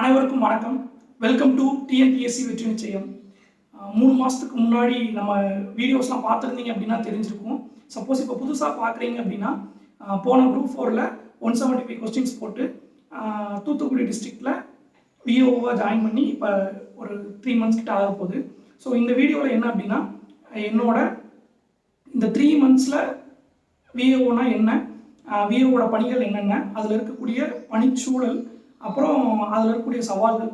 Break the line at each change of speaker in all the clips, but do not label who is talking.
அனைவருக்கும் வணக்கம். Welcome to TNPSC வெற்றி நிச்சயம். மூணு மாதத்துக்கு முன்னாடி நம்ம வீடியோஸ்லாம் பார்த்துருந்தீங்க அப்படின்னா தெரிஞ்சிருக்கும். சப்போஸ் இப்போ புதுசாக பார்க்குறீங்க அப்படின்னா போன குரூப் ஃபோரில் ஒன் செவன்ட்டி ஃபைவ் கொஸ்டின்ஸ் போட்டு தூத்துக்குடி டிஸ்ட்ரிக்டில் விஓவாக ஜாயின் பண்ணி இப்போ ஒரு த்ரீ மந்த்ஸ் கிட்ட ஆக போகுது. ஸோ இந்த வீடியோவில் என்ன அப்படின்னா என்னோட இந்த த்ரீ மந்த்ஸில் விஏஓனா என்ன? விஏஓட பணிகள் என்னென்ன? அதில் இருக்கக்கூடிய பணிச்சூழல் அப்புறம் அதில் இருக்கக்கூடிய சவால்கள்.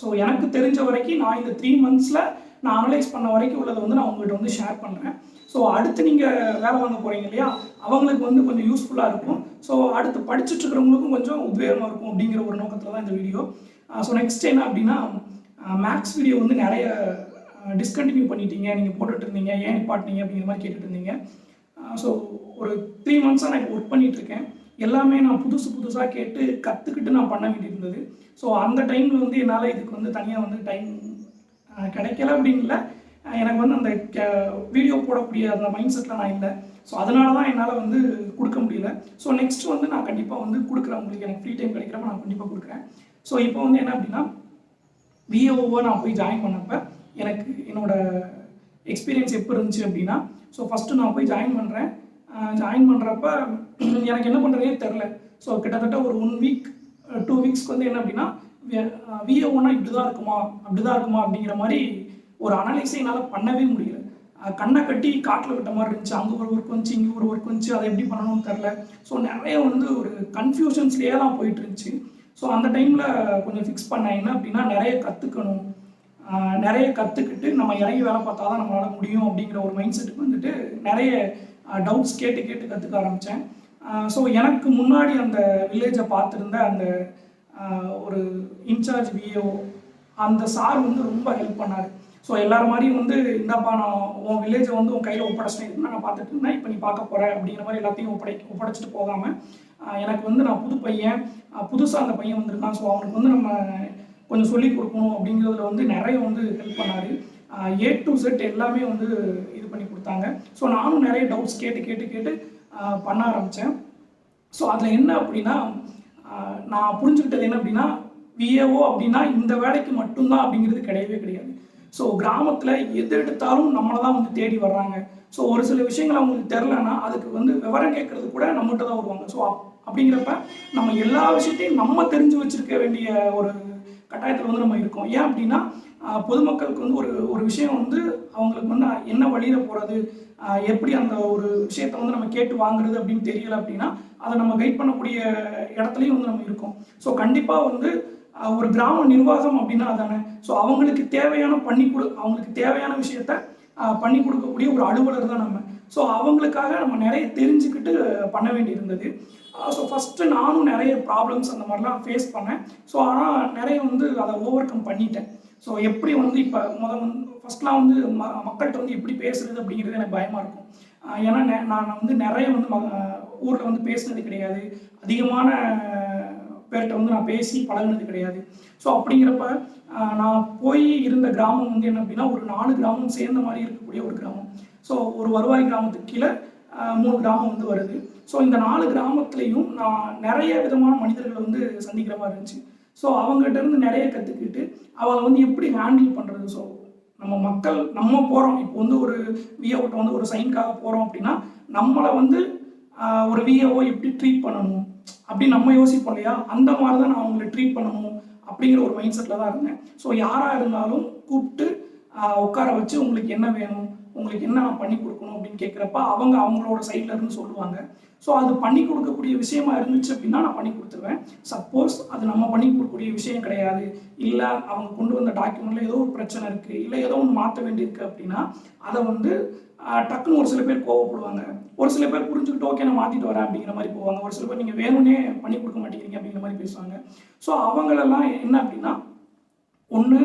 ஸோ எனக்கு தெரிஞ்ச வரைக்கும் நான் இந்த த்ரீ மந்த்ஸில் நான் அனலைஸ் பண்ண வரைக்கும் உள்ளதை வந்து நான் உங்கள்கிட்ட வந்து ஷேர் பண்ணுறேன் ஸோ அடுத்து நீங்கள் வேலை வாங்க போகிறீங்க இல்லையா? அவங்களுக்கு வந்து கொஞ்சம் யூஸ்ஃபுல்லாக இருக்கும். ஸோ அடுத்து படிச்சுட்டு இருக்கிறவங்களுக்கும் கொஞ்சம் உத்வேகமாக இருக்கும் அப்படிங்கிற ஒரு நோக்கத்தில் தான் இந்த வீடியோ ஸோ நெக்ஸ்ட் என்ன அப்படின்னா மேக்ஸ் வீடியோ வந்து நிறைய டிஸ்கண்டினியூ பண்ணிட்டீங்க. நீங்கள் போட்டுட்டு இருந்தீங்க. ஏன் நிப்பாட்டினீங்க அப்படிங்கிற மாதிரி கேட்டுட்டு இருந்தீங்க. ஸோ ஒரு த்ரீ மந்த்ஸாக நான் இப்போ ஒர்க் பண்ணிகிட்ருக்கேன் இருக்கேன். எல்லாமே நான் புதுசு புதுசாக கேட்டு கற்றுக்கிட்டு நான் பண்ண வேண்டியிருந்தது. ஸோ அந்த டைமில் வந்து என்னால் இதுக்கு வந்து தனியாக வந்து டைம் கிடைக்கல அப்படின்னு இல்லை. எனக்கு வந்து அந்த வீடியோ போடக்கூடிய அந்த மைண்ட் செட்டில் நான் இல்லை. ஸோ அதனால தான் என்னால் வந்து கொடுக்க முடியல. ஸோ நெக்ஸ்ட் வந்து நான் கண்டிப்பாக வந்து கொடுக்குறேன். உங்களுக்கு எனக்கு ஃப்ரீ டைம் கிடைக்கிறப்ப நான் கண்டிப்பாக கொடுக்குறேன். ஸோ இப்போ வந்து என்ன அப்படின்னா விஏஓவை நான் போய் ஜாயின் பண்ணப்ப எனக்கு என்னோட எக்ஸ்பீரியன்ஸ் எப்போ இருந்துச்சு அப்படின்னா ஸோ ஃபஸ்ட்டு நான் போய் ஜாயின் பண்ணுறேன் ஜாயின் பண்ணுறப்ப எனக்கு என்ன பண்ணுறதே தெரில ஸோ கிட்டத்தட்ட ஒரு ஒன் வீக் டூ வீக்ஸ்க்கு வந்து என்ன அப்படின்னா விஏஓனா இப்படி தான் இருக்குமா அப்படி தான் இருக்குமா அப்படிங்கிற மாதிரி ஒரு அனலைஸை என்னால் பண்ணவே முடியல. கண்ணை கட்டி காட்டில் விட்ட மாதிரி இருந்துச்சு. அங்கே ஒரு ஒர்க் வந்துச்சு இங்கே ஒரு ஒர்க் வந்துச்சு அதை எப்படி பண்ணணும்னு தெரில ஸோ நிறைய வந்து ஒரு கன்ஃபியூஷன்ஸ்லேயே தான் போயிட்டு இருந்துச்சு. ஸோ அந்த டைமில் கொஞ்சம் ஃபிக்ஸ் பண்ண என்ன அப்படின்னா நிறைய கற்றுக்கணும் நிறைய கற்றுக்கிட்டு நம்ம இறங்கி வேலை பார்த்தா தான் நம்மளால் முடியும் அப்படிங்கிற ஒரு மைண்ட் செட்டுக்கு வந்துட்டு நிறைய டவுட்ஸ் கேட்டு கேட்டு கற்றுக்க ஆரம்பித்தேன் ஸோ எனக்கு முன்னாடி அந்த வில்லேஜை பார்த்துருந்த அந்த ஒரு இன்சார்ஜ் விஏஓ அந்த சார் வந்து ரொம்ப ஹெல்ப் பண்ணார். ஸோ எல்லார் மாதிரியும் வந்து இந்தாப்பா நான் உன் வில்லேஜை வந்து உன் கையில் ஒப்படைச்சிட்டேன். நான் பார்த்துட்டு இருந்தேன். இப்போ நீ பார்க்க போகிற அப்படிங்கிற மாதிரி எல்லாத்தையும் ஒப்படை ஒப்படைச்சிட்டு போகாமல் எனக்கு வந்து நான் புது பையன் புதுசாக அந்த பையன் வந்திருக்கான் ஸோ அவனுக்கு வந்து நம்ம கொஞ்சம் சொல்லி கொடுக்கணும் அப்படிங்கிறதுல வந்து நிறைய வந்து ஹெல்ப் பண்ணார். ஏ டு செட் எல்லாமே வந்து இது பண்ணி கொடுத்தாங்க. ஸோ நானும் நிறைய டவுட்ஸ் கேட்டு கேட்டு கேட்டு பண்ண ஆரம்பித்தேன் ஸோ அதில் என்ன அப்படின்னா நான் புரிஞ்சுக்கிட்டது என்ன அப்படின்னா விஏஓ அப்படின்னா இந்த வேலைக்கு மட்டும்தான் அப்படிங்கிறது கிடையவே கிடையாது. ஸோ கிராமத்தில் எது எடுத்தாலும் நம்மளை தான் வந்து தேடி வர்றாங்க. ஸோ ஒரு சில விஷயங்கள் அவங்களுக்கு தெரிலன்னா அதுக்கு வந்து விவரம் கேட்கறது கூட நம்மகிட்ட தான் வருவாங்க. ஸோ அப்படிங்கிறப்ப நம்ம எல்லா விஷயத்தையும் நம்ம தெரிஞ்சு வச்சிருக்க வேண்டிய ஒரு கட்டாயத்தில் வந்து நம்ம இருக்கோம். ஏன் அப்படின்னா பொதுமக்களுக்கு வந்து ஒரு ஒரு விஷயம் வந்து அவங்களுக்கு வந்து என்ன வழியில் போகிறது எப்படி அந்த ஒரு விஷயத்தை வந்து நம்ம கேட்டு வாங்குறது அப்படின்னு தெரியல அப்படின்னா அதை நம்ம கைட் பண்ணக்கூடிய இடத்துலையும் வந்து நம்ம இருக்கோம். ஸோ கண்டிப்பாக வந்து ஒரு கிராம நிர்வாகம் அப்படின்னா அதானே? ஸோ அவங்களுக்கு தேவையான பண்ணி கொடு அவங்களுக்கு தேவையான விஷயத்த பண்ணி கொடுக்கக்கூடிய ஒரு அலுவலர் தான் நம்ம. ஸோ அவங்களுக்காக நம்ம நிறைய தெரிஞ்சுக்கிட்டு பண்ண வேண்டியிருந்தது. ஸோ ஃபஸ்ட்டு நானும் நிறைய ப்ராப்ளம்ஸ் அந்த மாதிரிலாம் ஃபேஸ் பண்ணேன். ஸோ ஆனால் நிறைய வந்து அதை ஓவர் கம் பண்ணிட்டேன். ஸோ எப்படி வந்து இப்போ முத வந்து ஃபஸ்ட்லாம் வந்து ம மக்கள்கிட்ட வந்து எப்படி பேசுறது அப்படிங்கிறது எனக்கு பயமாக இருக்கும். ஏன்னா நெ- நான் வந்து நிறைய வந்து ம ஊரில் வந்து பேசுனது கிடையாது. அதிகமான பேர்கிட்ட வந்து நான் பேசி பழகினது கிடையாது. ஸோ அப்படிங்கிறப்ப நான் போய் இருந்த கிராமம் வந்து என்ன அப்படின்னா ஒரு நாலு கிராமம் சேர்ந்த மாதிரி இருக்கக்கூடிய ஒரு கிராமம். ஸோ ஒரு வருவாய் கிராமத்துக்கு கீழே மூணு கிராமம் வந்து வருது. ஸோ இந்த நாலு கிராமத்துலேயும் நான் நிறைய விதமான மனிதர்களை வந்து சந்திக்கிற மாதிரி இருந்துச்சு. ஸோ அவங்ககிட்ட இருந்து நிறைய கற்றுக்கிட்டு அவளை வந்து எப்படி ஹேண்டில் பண்ணுறது ஸோ நம்ம மக்கள் நம்ம போகிறோம் இப்போ வந்து ஒரு விஏஓட்ட வந்து ஒரு சைனுக்காக போகிறோம் அப்படின்னா நம்மளை வந்து ஒரு விஏஓ எப்படி ட்ரீட் பண்ணணும்? அப்படின்னு நம்ம யோசிப்போம் இல்லையா? அந்த மாதிரி தான் நான் அவங்களை ட்ரீட் பண்ணணும் அப்படிங்கிற ஒரு மைண்ட் செட்டில் தான் இருந்தேன். ஸோ யாராக இருந்தாலும் கூப்பிட்டு உட்கார வச்சு உங்களுக்கு என்ன வேணும்? உங்களுக்கு என்ன நான் பண்ணி கொடுக்கணும்? அப்படின்னு கேட்குறப்ப அவங்க அவங்களோட சைட்லேருந்து சொல்லுவாங்க. ஸோ அது பண்ணி கொடுக்கக்கூடிய விஷயமா இருந்துச்சு அப்படின்னா நான் பண்ணி கொடுத்துருவேன். சப்போஸ் அது நம்ம பண்ணி கொடுக்கக்கூடிய விஷயம் கிடையாது. இல்லை அவங்க கொண்டு வந்த டாக்குமெண்ட்ல ஏதோ ஒரு பிரச்சனை இருக்குது இல்லை ஏதோ ஒன்று மாற்ற வேண்டியிருக்கு அப்படின்னா அதை வந்து டக்குன்னு ஒரு சில பேர் கோவப்படுவாங்க. ஒரு சில பேர் புரிஞ்சுக்கிட்டு ஓகே நான் மாற்றிட்டு வரேன் அப்படிங்கிற மாதிரி போவாங்க. ஒரு சில பேர் நீங்கள் வேணும்னே பண்ணி கொடுக்க மாட்டேங்கிறீங்க அப்படிங்கிற மாதிரி பேசுவாங்க. ஸோ அவங்களெல்லாம் என்ன அப்படின்னா ஒன்று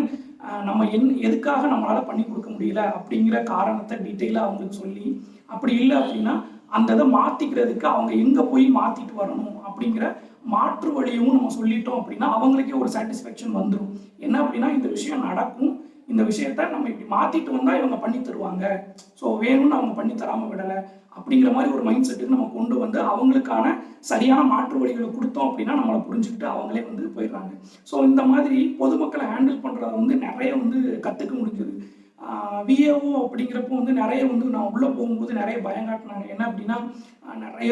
நம்ம என் எதுக்காக நம்மளால் பண்ணி கொடுக்க முடியல அப்படிங்கிற காரணத்தை டீட்டெயிலாக அவங்களுக்கு சொல்லி அப்படி இல்லை அப்படின்னா அந்த இதை மாற்றிக்கிறதுக்கு அவங்க எங்கே போய் மாற்றிட்டு வரணும் அப்படிங்கிற மாற்று வழியும் நம்ம சொல்லிட்டோம் அப்படின்னா அவங்களுக்கே ஒரு சாட்டிஸ்ஃபேக்ஷன் வந்துடும் என்ன அப்படின்னா இந்த விஷயம் நடக்கும். இந்த விஷயத்த நம்ம இப்படி மாற்றிட்டு வந்தால் இவங்க பண்ணி தருவாங்க. ஸோ வேணும்னு அவங்க பண்ணி தராமல் விடலை அப்படிங்கிற மாதிரி ஒரு மைண்ட் செட்டுக்கு நம்ம கொண்டு வந்து அவங்களுக்கான சரியான மாற்று வழிகளை கொடுத்தோம் அப்படின்னா நம்மளை புரிஞ்சுக்கிட்டு அவங்களே வந்து போயிடுறாங்க. ஸோ இந்த மாதிரி பொதுமக்களை ஹேண்டில் பண்ணுறத வந்து நிறைய வந்து கற்றுக்க முடிஞ்சது. விஏஓ அப்படிங்கிறப்போ வந்து நிறைய வந்து நான் உள்ளே போகும்போது நிறைய பயம் காட்டினாங்க. என்ன அப்படின்னா நிறைய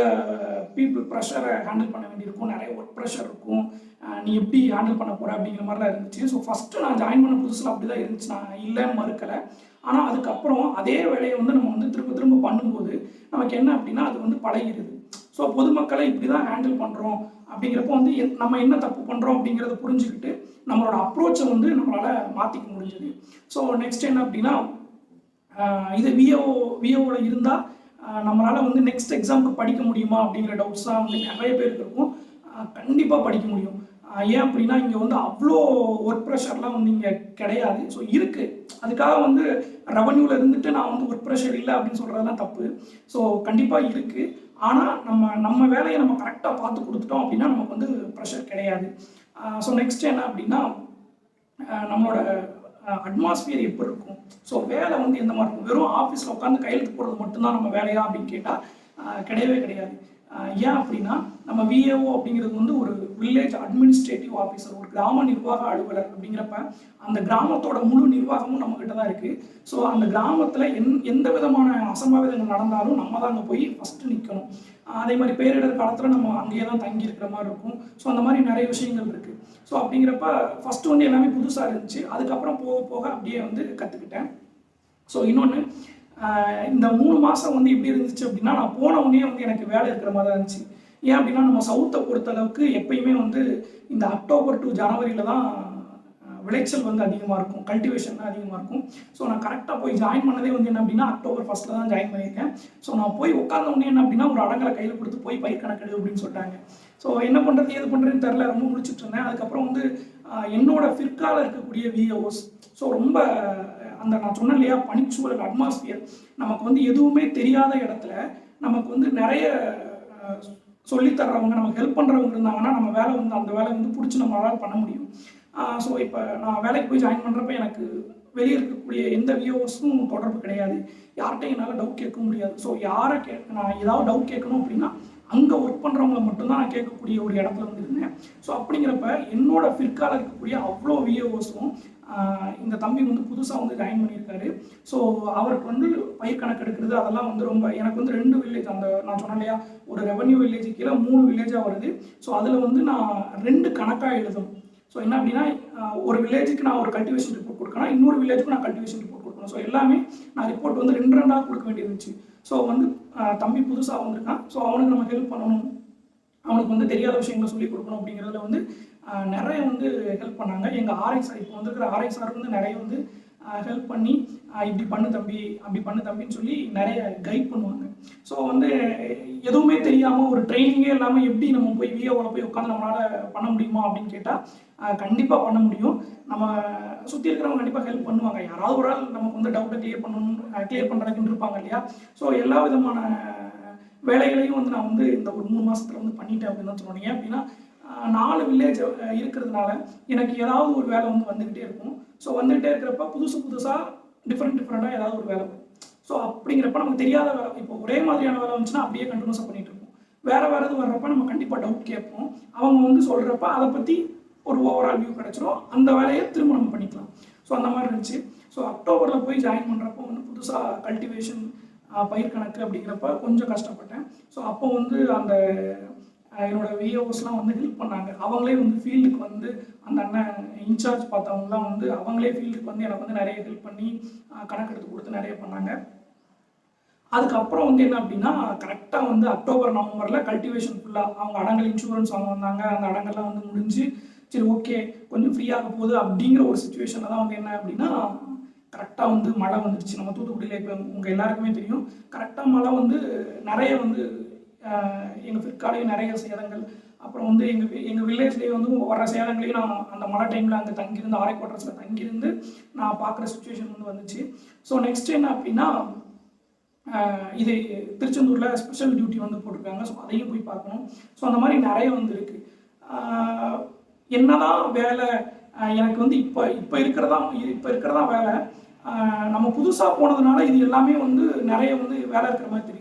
பீப்புள் ப்ரெஷரை ஹேண்டில் பண்ண வேண்டியிருக்கும். நிறைய ஒர்க் ப்ரெஷர் இருக்கும். நீ எப்படி ஹேண்டில் பண்ண போகிற அப்படிங்கிற மாதிரிலாம் இருந்துச்சு. ஸோ ஃபஸ்ட்டு நான் ஜாயின் பண்ண புதுசில் அப்படி தான் இருந்துச்சு. நான் இல்லைன்னு மறுக்கலை. ஆனால் அதுக்கப்புறம் அதே வேலையை வந்து நம்ம வந்து திரும்ப திரும்ப பண்ணும்போது நமக்கு என்ன அப்படின்னா அது வந்து பழகிடுது ஸோ பொதுமக்களை இப்படி தான் ஹேண்டில் பண்ணுறோம் அப்படிங்கிறப்போ வந்து நம்ம என்ன தப்பு பண்ணுறோம் அப்படிங்கிறத புரிஞ்சுக்கிட்டு நம்மளோட அப்ரோச்சை வந்து நம்மளால் மாற்றிக்க முடிஞ்சது. ஸோ நெக்ஸ்ட் என்ன அப்படின்னா இது விஓ விஓவில் இருந்தால் நம்மளால் வந்து நெக்ஸ்ட் எக்ஸாமுக்கு படிக்க முடியுமா அப்படிங்கிற டவுட்ஸ் தான் வந்து நிறைய பேருக்கு இருக்கும். கண்டிப்பாக படிக்க முடியும். ஏன் அப்படின்னா இங்கே வந்து அவ்வளோ ஒர்க் ப்ரெஷர்லாம் வந்து இங்கே கிடையாது. ஸோ இருக்குது அதுக்காக வந்து ரெவன்யூவில் இருந்துட்டு நான் வந்து ஒர்க் ப்ரெஷர் இல்லை அப்படின்னு சொல்கிறதெல்லாம் தப்பு. ஸோ கண்டிப்பாக இருக்குது ஆனால் நம்ம நம்ம வேலையை நம்ம கரெக்டாக பார்த்து கொடுத்துட்டோம் அப்படின்னா நமக்கு வந்து ப்ரெஷர் கிடையாது. ஸோ நெக்ஸ்ட் என்ன அப்படின்னா நம்மளோட அட்மாஸ்பியர் எப்படி இருக்கும்? ஸோ வேலை வந்து எந்த மாதிரி இருக்கும்? வெறும் ஆஃபீஸில் உட்காந்து கையெழுத்து போடுறது மட்டும்தான் நம்ம வேலையா அப்படின்னு கேட்டால் கிடையவே கிடையாது. ஏன் அப்படின்னா நம்ம விஏஓ அப்படிங்கிறது வந்து ஒரு வில்லேஜ் அட்மினிஸ்ட்ரேட்டிவ் ஆஃபீஸர் ஒரு கிராம நிர்வாக அலுவலர் அப்படிங்கிறப்ப அந்த கிராமத்தோட முழு நிர்வாகமும் நம்மக்கிட்ட தான் இருக்குது ஸோ அந்த கிராமத்தில் எந் எந்த விதமான அசம்பாவிதங்கள் நடந்தாலும் நம்ம தான் அங்கே போய் ஃபஸ்ட்டு நிற்கணும் அதே மாதிரி பேரிடர் காலத்தில் நம்ம அங்கேயே தான் தங்கி இருக்கிற மாதிரி இருக்கும். ஸோ அந்த மாதிரி நிறைய விஷயங்கள் இருக்குது ஸோ அப்படிங்கிறப்ப ஃபஸ்ட்டு வந்து எல்லாமே புதுசாக இருந்துச்சு. அதுக்கப்புறம் போக போக அப்படியே வந்து கற்றுக்கிட்டேன் ஸோ இன்னொன்று இந்த மூணு மாதம் வந்து எப்படி இருந்துச்சு அப்படின்னா நான் போன உடனே வந்து எனக்கு வேலை இருக்கிற மாதிரி தான் இருந்துச்சு. ஏன் அப்படின்னா நம்ம சவுத்தை பொறுத்தளவுக்கு எப்பயுமே வந்து இந்த அக்டோபர் டு ஜனவரியில் தான் விளைச்சல் வந்து அதிகமாக இருக்கும். கல்டிவேஷன் தான் அதிகமாக இருக்கும். ஸோ நான் கரெக்டாக போய் ஜாயின் பண்ணதே வந்து என்ன அப்படின்னா அக்டோபர் ஃபஸ்ட்டில் தான் ஜாயின் பண்ணியிருக்கேன். ஸோ நான் போய் உட்கார்ந்த உடனே என்ன அப்படின்னா ஒரு அடங்கலை கையில் கொடுத்து போய் பயிர் கணக்கெடு அப்படின்னு சொல்லிட்டாங்க. ஸோ என்ன பண்ணுறது ஏது பண்ணுறதுன்னு தெரில ரொம்ப முடிச்சுட்டு இருந்தேன். அதுக்கப்புறம் வந்து என்னோட பிற்கால இருக்கக்கூடிய விஏஓஸ் ஸோ ரொம்ப அந்த நான் சொன்னேன் இல்லையா பனிச்சூழல் அட்மாஸ்பியர் நமக்கு வந்து எதுவுமே தெரியாத இடத்துல நமக்கு வந்து நிறைய சொல்லித்தர்றவங்க சொல்லித் தர்றவங்க நமக்கு ஹெல்ப் பண்ணுறவங்க இருந்தாங்கன்னா நம்ம வேலை வந்து அந்த வேலை வந்து பிடிச்சி நம்மளால் பண்ண முடியும். ஸோ இப்போ நான் வேலைக்கு போய் ஜாயின் பண்ணுறப்ப எனக்கு வெளியே இருக்கக்கூடிய எந்த வியூவர்ஸும் தொடர்பு கிடையாது. யார்கிட்டையும் என்னால் டவுட் கேட்க முடியாது. ஸோ யாரை கே நான் ஏதாவது டவுட் கேட்கணும் அப்படின்னா அங்கே ஒர்க் பண்ணுறவங்கள மட்டும்தான் நான் கேட்கக்கூடிய ஒரு இடத்துல வந்து இருந்தேன். ஸோ அப்படிங்கிறப்ப என்னோட பிற்கால இருக்கக்கூடிய அவ்வளோ விஓஸும் இந்த தம்பி வந்து புதுசாக வந்து ஜாயின் பண்ணியிருக்காரு. ஸோ அவருக்கு வந்து பயிர் கணக்கு எடுக்கிறது அதெல்லாம் வந்து ரொம்ப எனக்கு வந்து ரெண்டு வில்லேஜ் அந்த நான் சொன்னேன் இல்லையா ஒரு ரெவன்யூ வில்லேஜ் கீழே மூணு வில்லேஜாக வருது. ஸோ அதில் வந்து நான் ரெண்டு கணக்காக எழுதணும். ஸோ என்ன அப்படின்னா ஒரு வில்லேஜுக்கு நான் ஒரு கல்டிவேஷன் ரிப்போர்ட் கொடுக்கணும் இன்னொரு வில்லேஜுக்கு நான் கல்டிவேஷன் ரிப்போர்ட் கொடுக்கணும். ஸோ எல்லாமே நான் ரிப்போர்ட் வந்து ரெண்டு ரெண்டாக கொடுக்க வேண்டியிருந்துச்சு. ஸோ வந்து தம்பி புதுசாக வந்திருக்கான். ஸோ அவனுக்கு நம்ம ஹெல்ப் பண்ணணும். அவனுக்கு வந்து தெரியாத விஷயங்களை சொல்லி கொடுக்கணும் அப்படிங்கிறதுல வந்து நிறைய வந்து ஹெல்ப் பண்ணாங்க. எங்கள் ஆர்ஐசார் இப்போ வந்திருக்கிற சார் வந்து நிறைய வந்து ஹெல்ப் பண்ணி இப்படி பண்ணு தம்பி அப்படி பண்ணு தம்பின்னு சொல்லி நிறைய கைட் பண்ணுவாங்க. ஸோ வந்து எதுவுமே தெரியாமல் ஒரு ட்ரைனிங்கே இல்லாமல் எப்படி நம்ம போய் விஓவில் போய் உட்காந்து நம்மளால் பண்ண முடியுமா அப்படின்னு கேட்டால் கண்டிப்பாக பண்ண முடியும். நம்ம சுற்றி இருக்கிறவங்க கண்டிப்பாக ஹெல்ப் பண்ணுவாங்க. யாராவது ஒரு ஆள் நமக்கு வந்து டவுட்டை கிளியர் பண்ணணும் கிளியர் பண்ணுறதுக்குன்னு இருப்பாங்க இல்லையா? ஸோ எல்லா விதமான வேலைகளையும் வந்து நான் வந்து இந்த ஒரு மூணு மாதத்தில் வந்து பண்ணிட்டேன் அப்படின்னு தான் சொன்னீங்க அப்படின்னா நாலு வில்லேஜ் இருக்கிறதுனால எனக்கு ஏதாவது ஒரு வேலை வந்து வந்துக்கிட்டே இருக்கும். ஸோ வந்துகிட்டே இருக்கிறப்ப புதுசு புதுசாக டிஃப்ரெண்ட் டிஃப்ரெண்ட்டாக ஏதாவது ஒரு வேலை வரும். ஸோ அப்படிங்கிறப்ப நமக்கு தெரியாத வேலை இப்போ ஒரே மாதிரியான வேலை வந்துச்சுன்னா அப்படியே கண்டினியூஸாக பண்ணிட்டு இருப்போம். வேறு வேறு இது வர்றப்ப நம்ம கண்டிப்பாக டவுட் கேட்போம். அவங்க வந்து சொல்கிறப்ப அதை பற்றி ஒரு ஓவரால் வியூ கிடச்சிரும். அந்த வேலையை திரும்ப நம்ம பண்ணிக்கலாம். ஸோ அந்த மாதிரி இருந்துச்சு. ஸோ அக்டோபரில் போய் ஜாயின் பண்ணுறப்போ வந்து புதுசாக கல்டிவேஷன் பயிர் கணக்கு அப்படிங்கிறப்ப கொஞ்சம் கஷ்டப்பட்டேன். ஸோ அப்போ வந்து அந்த என்னோட விஓஸ்லாம் வந்து ஹெல்ப் பண்ணாங்க. அவங்களே வந்து ஃபீல்டுக்கு வந்து அந்த அண்ணன் இன்சார்ஜ் பார்த்தவங்கலாம் வந்து அவங்களே ஃபீல்டுக்கு வந்து எனக்கு வந்து நிறைய ஹெல்ப் பண்ணி கணக்கெடுத்து கொடுத்து நிறைய பண்ணாங்க. அதுக்கப்புறம் வந்து என்ன அப்படின்னா கரெக்டாக வந்து அக்டோபர் நவம்பரில் கல்டிவேஷன் ஃபுல்லாக அவங்க அடங்கல் இன்சூரன்ஸ் வாங்க வந்தாங்க. அந்த அடங்கெல்லாம் வந்து முடிஞ்சு சரி ஓகே கொஞ்சம் ஃப்ரீயாக போகுது அப்படிங்கிற ஒரு சுச்சுவேஷனில் தான் வந்து என்ன அப்படின்னா கரெக்டாக வந்து மழை வந்துடுச்சு நம்ம தூத்துக்குடியில் இப்போ உங்கள் எல்லாருக்குமே தெரியும். கரெக்டாக மழை வந்து நிறைய வந்து எங்கள் பிற்காலையும் நிறைய சேதங்கள். அப்புறம் வந்து எங்கள் எங்கள் வில்லேஜ்லேயே வந்து வர சேதங்களையும் நான் அந்த மழை டைமில் அங்கே தங்கியிருந்து ஆரை குவார்டர்ஸில் தங்கியிருந்து நான் பார்க்குற சுச்சுவேஷன் வந்து வந்துச்சு. ஸோ நெக்ஸ்ட் என்ன அப்படின்னா இது திருச்செந்தூரில் ஸ்பெஷல் டியூட்டி வந்து போட்டிருக்காங்க. ஸோ அதையும் போய் பார்க்கணும். ஸோ அந்த மாதிரி நிறைய வந்து இருக்குது என்னதான் வேலை எனக்கு வந்து இப்போ இப்போ இருக்கிறதா இப்போ இருக்கிறதா வேலை. நம்ம புதுசாக போனதுனால இது எல்லாமே வந்து நிறைய வந்து வேலை இருக்கிற மாதிரி தெரியும்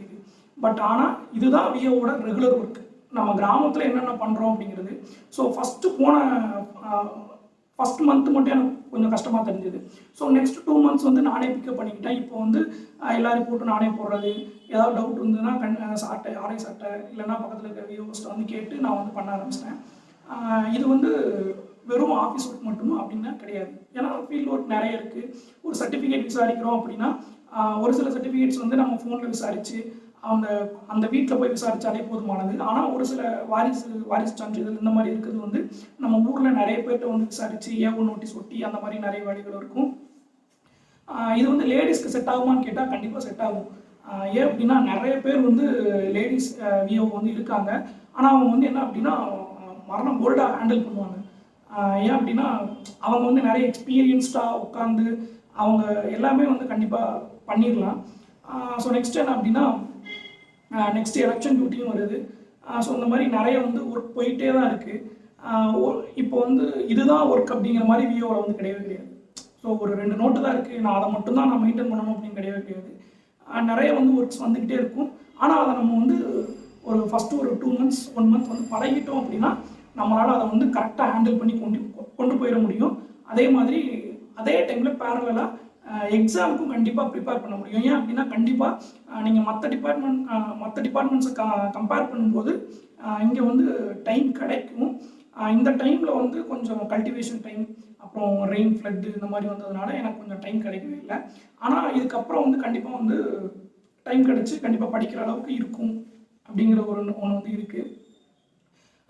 பட் ஆனால் இதுதான் விஏஓட ரெகுலர் ஒர்க் நம்ம கிராமத்தில் என்னென்ன பண்ணுறோம் அப்படிங்கிறது. ஸோ ஃபஸ்ட்டு போன ஃபஸ்ட் மந்த் மட்டும் எனக்கு கொஞ்சம் கஷ்டமாக தெரிஞ்சது. ஸோ நெக்ஸ்ட் டூ மந்த்ஸ் வந்து நானே பிக்கப் பண்ணிக்கிட்டேன். இப்போ வந்து ஆஹ் போட்டு நானே போடுறது. ஏதாவது டவுட் இருந்ததுன்னா கண் சாட்டை ஆடை சாட்டை இல்லைன்னா பக்கத்தில் இருக்க விஓஸ்ட்டை வந்து கேட்டு நான் வந்து பண்ண ஆரம்பிச்சிட்டேன். இது வந்து வெறும் ஆஃபீஸ் ஒர்க் மட்டுமா அப்படின்னா கிடையாது. ஏன்னா ஃபீல்ட் ஒர்க் நிறைய இருக்குது ஒரு சர்டிஃபிகேட் விசாரிக்கிறோம் அப்படின்னா ஒரு சில சர்டிஃபிகேட்ஸ் வந்து நம்ம ஃபோனில் விசாரித்து அந்த அந்த வீட்டில் போய் விசாரித்தாலே போதுமானது. ஆனால் ஒரு சில வாரிசு வாரிசு சான்றிதழ் இந்த மாதிரி இருக்கிறது வந்து நம்ம ஊரில் நிறைய பேர்கிட்ட வந்து விசாரித்து ஏஓ நோட்டீஸ் ஒட்டி அந்த மாதிரி நிறைய வழிகள் இருக்கும். இது வந்து லேடிஸ்க்கு செட் ஆகுமான்னு கேட்டால் கண்டிப்பாக செட் ஆகும். ஏன் அப்படின்னா நிறைய பேர் வந்து லேடிஸ் விஓ வந்து இருக்காங்க. ஆனால் அவங்க வந்து என்ன அப்படின்னா மரணம் போல்டாக ஹேண்டில் பண்ணுவாங்க. ஏன் அப்படின்னா அவங்க வந்து நிறைய எக்ஸ்பீரியன்ஸ்டாக உட்காந்து அவங்க எல்லாமே வந்து கண்டிப்பாக பண்ணிடலாம் ஸோ நெக்ஸ்ட் என்ன அப்படின்னா நெக்ஸ்ட் எலெக்ஷன் டியூட்டியும் வருது. ஸோ இந்த மாதிரி நிறைய வந்து ஒர்க் போயிட்டே தான் இருக்குது இப்போ வந்து இதுதான் ஒர்க் அப்படிங்கிற மாதிரி விஓவில் வந்து கிடையவே கிடையாது. ஸோ ஒரு ரெண்டு நோட்டு தான் இருக்குது நான் அதை மட்டும்தான் நான் மெயின்டைன் பண்ணணும் அப்படின்னு கிடையவே கிடையாது. நிறைய வந்து ஒர்க்ஸ் வந்துக்கிட்டே இருக்கும். ஆனால் அதை நம்ம வந்து ஒரு ஃபஸ்ட்டு ஒரு டூ மந்த்ஸ் ஒன் மந்த் வந்து பழகிட்டோம் அப்படின்னா நம்மளால் அதை வந்து கரெக்டாக ஹேண்டில் பண்ணி கொண்டு கொண்டு போயிட முடியும். அதே மாதிரி அதே டைமில் பேரலாக எக்ஸாமுக்கும் கண்டிப்பாக ப்ரிப்பேர் பண்ண முடியும். ஏன் அப்படின்னா கண்டிப்பாக நீங்கள் மற்ற டிபார்ட்மெண்ட் மற்ற டிபார்ட்மெண்ட்ஸை க கம்பேர் பண்ணும்போது இங்கே வந்து டைம் கிடைக்கும். இந்த டைமில் வந்து கொஞ்சம் கல்டிவேஷன் டைம் அப்புறம் ரெயின் ஃப்ளட்டு இந்த மாதிரி வந்ததுனால எனக்கு கொஞ்சம் டைம் கிடைக்கவே இல்லை. ஆனால் இதுக்கப்புறம் வந்து கண்டிப்பாக வந்து டைம் கிடச்சி கண்டிப்பாக படிக்கிற அளவுக்கு இருக்கும் அப்படிங்கிற ஒரு ஒன்று வந்து இருக்குது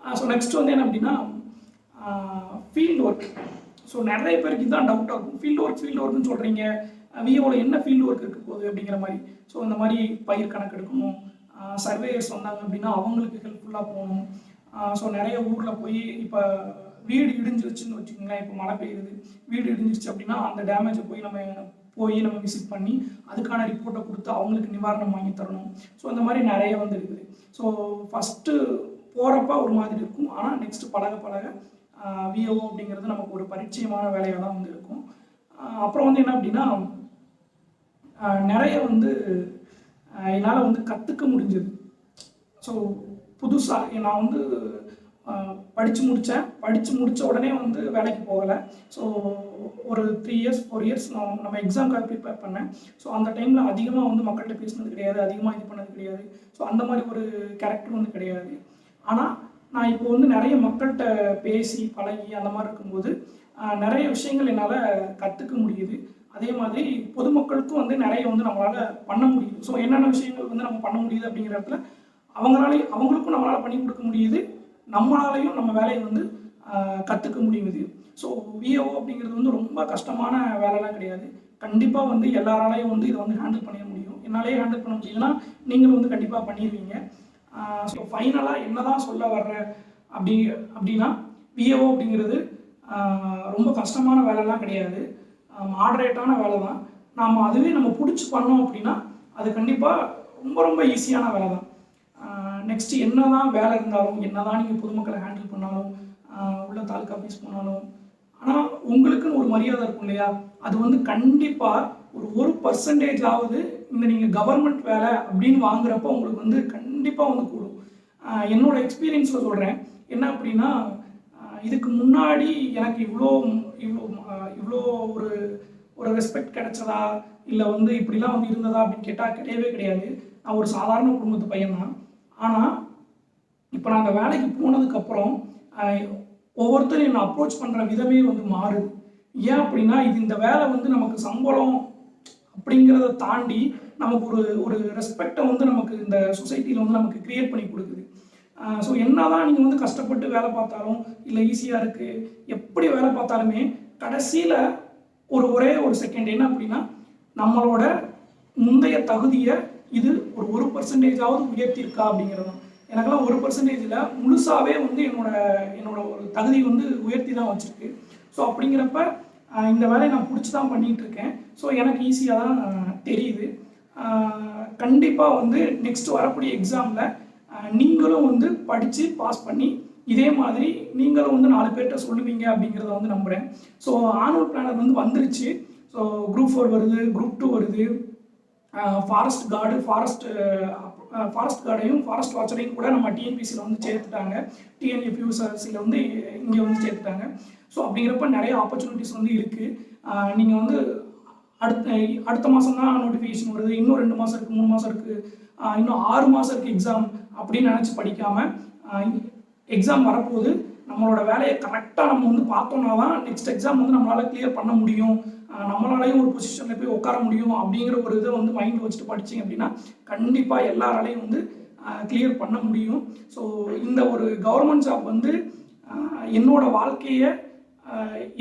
ஸோ நெக்ஸ்ட் வந்து என்ன அப்படின்னா ஃபீல்டு ஒர்க் ஸோ நிறைய பேருக்கு இதுதான் டவுட்டாக இருக்கும் ஃபீல்டு ஒர்க் ஃபீல்டு ஒர்க்னு சொல்கிறீங்க விஓவில் என்ன ஃபீல்டு ஒர்க் இருக்க போகுது அப்படிங்கிற மாதிரி. ஸோ இந்த மாதிரி பயிர் கணக்கு எடுக்கணும். சர்வேயர்ஸ் வந்தாங்க அப்படின்னா அவங்களுக்கு ஹெல்ப்ஃபுல்லாக போகணும். ஸோ நிறைய ஊரில் போய் இப்போ வீடு இடிஞ்சிருச்சுன்னு வச்சுக்கோங்களேன். இப்போ மழை பெய்யுது. வீடு இடிஞ்சிருச்சு அப்படின்னா அந்த டேமேஜை போய் நம்ம போய் நம்ம விசிட் பண்ணி அதுக்கான ரிப்போர்ட்டை கொடுத்து அவங்களுக்கு நிவாரணம் வாங்கி தரணும். ஸோ இந்த மாதிரி நிறைய வந்து இருக்குது. ஸோ ஃபஸ்ட்டு போகிறப்ப ஒரு மாதிரி இருக்கும். ஆனால் நெக்ஸ்ட் பழக பழக விஓ அப்படிங்கிறது நமக்கு ஒரு பரிச்சயமான வேலையாக தான் வந்து இருக்கும். அப்புறம் வந்து என்ன அப்படின்னா நிறைய வந்து என்னால் வந்து கற்றுக்க முடிஞ்சது. ஸோ புதுசாக நான் வந்து படித்து முடித்தேன் படித்து முடித்த உடனே வந்து வேலைக்கு போகலை. ஸோ ஒரு த்ரீ இயர்ஸ் ஃபோர் இயர்ஸ் நான் நம்ம எக்ஸாம்க்காக ப்ரிப்பேர் பண்ணேன். ஸோ அந்த டைமில் அதிகமாக வந்து மக்கள்கிட்ட பேசினது கிடையாது அதிகமாக இது பண்ணது கிடையாது. ஸோ அந்த மாதிரி ஒரு கேரக்டர் வந்து கிடையாது. ஆனால் நான் இப்போ வந்து நிறைய மக்கள்கிட்ட பேசி பழகி அந்த மாதிரி இருக்கும்போது நிறைய விஷயங்கள் என்னால் கற்றுக்க முடியுது. அதே மாதிரி பொதுமக்களுக்கும் வந்து நிறைய வந்து நம்மளால் பண்ண முடியுது. ஸோ என்னென்ன விஷயங்கள் வந்து நம்ம பண்ண முடியுது அப்படிங்கிற இடத்துல அவங்களாலையும் அவங்களுக்கும் நம்மளால் பண்ணி கொடுக்க முடியுது. நம்மளாலையும் நம்ம வேலையை வந்து கற்றுக்க முடியுது. ஸோ விஓ அப்படிங்கிறது வந்து ரொம்ப கஷ்டமான வேலைலாம் கிடையாது. கண்டிப்பாக வந்து எல்லாராலையும் வந்து இதை வந்து ஹேண்டில் பண்ணிட முடியும். என்னாலே ஹேண்டில் பண்ண முடியுதுன்னா நீங்களும் வந்து கண்டிப்பாக பண்ணிடுவீங்க ஸோ ஃபைனலாக என்ன தான் சொல்ல வர்ற? அப்படி அப்படின்னா பிஏஓ அப்படிங்கிறது ரொம்ப கஷ்டமான வேலைலாம் கிடையாது. மாடரேட்டான வேலை தான் நாம் அதுவே நம்ம பிடிச்சி பண்ணோம் அப்படின்னா அது கண்டிப்பாக ரொம்ப ரொம்ப ஈஸியான வேலை தான் நெக்ஸ்ட் என்ன தான் வேலை இருந்தாலும் என்ன தான் நீங்கள் பொதுமக்களை ஹேண்டில் பண்ணாலும் உள்ள தாலுக்கா ஆஃபீஸ் போனாலும் ஆனால் உங்களுக்குன்னு ஒரு மரியாதை இருக்கும் இல்லையா? அது வந்து கண்டிப்பாக ஒரு ஒரு பர்சன்டேஜ் ஆகுது இந்த நீங்கள் கவர்மெண்ட் வேலை அப்படின்னு வாங்குறப்ப உங்களுக்கு வந்து கண்டிப்பாக வந்து கூடும். என்னோடய எக்ஸ்பீரியன்ஸில் சொல்கிறேன் என்ன அப்படின்னா இதுக்கு முன்னாடி எனக்கு இவ்வளோ இவ்வளோ இவ்வளோ ஒரு ஒரு ரெஸ்பெக்ட் கிடைச்சதா? இல்லை வந்து இப்படிலாம் வந்து இருந்ததா அப்படின்னு கேட்டால் கிடையவே கிடையாது. நான் ஒரு சாதாரண குடும்பத்து பையன் தான். ஆனால் இப்போ நான் அந்த வேலைக்கு போனதுக்கப்புறம் ஒவ்வொருத்தரும் என்னை அப்ரோச் பண்ணுற விதமே வந்து மாறுது. ஏன் அப்படின்னா இது இந்த வேலை வந்து நமக்கு சம்பளம் அப்படிங்கிறத தாண்டி நமக்கு ஒரு ஒரு ரெஸ்பெக்டை வந்து நமக்கு இந்த சொசைட்டியில் வந்து நமக்கு கிரியேட் பண்ணி கொடுக்குது. ஸோ என்னதான் நீங்கள் வந்து கஷ்டப்பட்டு வேலை பார்த்தாலும் இல்லை ஈஸியாக இருக்குது எப்படி வேலை பார்த்தாலுமே கடைசியில் ஒரு ஒரே ஒரு செகண்ட் என்ன அப்படின்னா நம்மளோட முந்தைய தகுதியை இது ஒரு ஒரு பர்சன்டேஜாவது உயர்த்தியிருக்கா அப்படிங்கிறது தான் எனக்கெல்லாம் ஒரு பர்சன்டேஜில் முழுசாகவே வந்து என்னோட என்னோட ஒரு தகுதி வந்து உயர்த்தி தான் வச்சுருக்கு. ஸோ அப்படிங்கிறப்ப இந்த வேலையை நான் பிடிச்சி தான் பண்ணிகிட்ருக்கேன் ஸோ எனக்கு ஈஸியாக தான் தெரியுது. கண்டிப்பாக வந்து நெக்ஸ்ட் வரக்கூடிய எக்ஸாமில் நீங்களும் வந்து படித்து பாஸ் பண்ணி இதே மாதிரி நீங்களும் வந்து நாலு பேர்கிட்ட சொல்லுவீங்க அப்படிங்கிறத வந்து நம்புகிறேன் ஸோ ஆனுவல் பிளானர் வந்து வந்துருச்சு. ஸோ குரூப் ஃபோர் வருது குரூப் டூ வருது. ஃபாரஸ்ட் கார்டு ஃபாரஸ்ட் ஃபாரஸ்ட் கார்டையும் ஃபாரஸ்ட் வாட்சரையும் கூட நம்ம டிஎன்பிசியில் வந்து சேர்த்துட்டாங்க. டிஎன்எஃப்யூசியில் வந்து இங்கே வந்து சேர்த்துட்டாங்க. ஸோ அப்படிங்கிறப்ப நிறைய ஆப்பர்ச்சுனிட்டிஸ் வந்து இருக்குது நீங்கள் வந்து அடுத்த அடுத்த மாதம் தான் நோட்டிஃபிகேஷன் வருது. இன்னும் ரெண்டு மாதம் இருக்குது மூணு மாதம் இருக்குது இன்னும் ஆறு மாதம் இருக்குது எக்ஸாம் அப்படின்னு நினச்சி படிக்காமல் எக்ஸாம் வரப்போகுது நம்மளோட வேலையை கரெக்டாக நம்ம வந்து பார்த்தோம்னா தான் நெக்ஸ்ட் எக்ஸாம் வந்து நம்மளால் கிளியர் பண்ண முடியும். நம்மளாலையும் ஒரு பொசிஷனில் போய் உட்கார முடியும் அப்படிங்கிற ஒரு இதை வந்து மைண்டில் வச்சுட்டு படிச்சீங்க அப்படின்னா கண்டிப்பாக எல்லாராலையும் வந்து கிளியர் பண்ண முடியும். ஸோ இந்த ஒரு கவர்மெண்ட் ஜாப் வந்து என்னோடய வாழ்க்கையை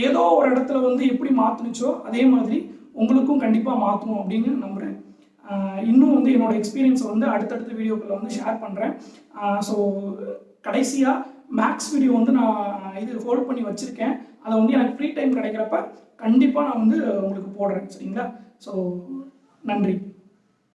ஏதோ ஒரு இடத்துல வந்து எப்படி மாற்றுனுச்சோ அதே மாதிரி உங்களுக்கும் கண்டிப்பாக மாற்றணும் அப்படின்னு நம்புகிறேன் இன்னும் வந்து என்னோட எக்ஸ்பீரியன்ஸை வந்து அடுத்தடுத்த வீடியோக்களில் வந்து ஷேர் பண்ணுறேன் ஸோ கடைசியாக மேக்ஸ் வீடியோ வந்து நான் இது ஹோல்ட் பண்ணி வச்சுருக்கேன். அதை வந்து எனக்கு ஃப்ரீ டைம் கிடைக்கிறப்ப கண்டிப்பாக நான் வந்து உங்களுக்கு போடுறேன் சரிங்களா? ஸோ நன்றி.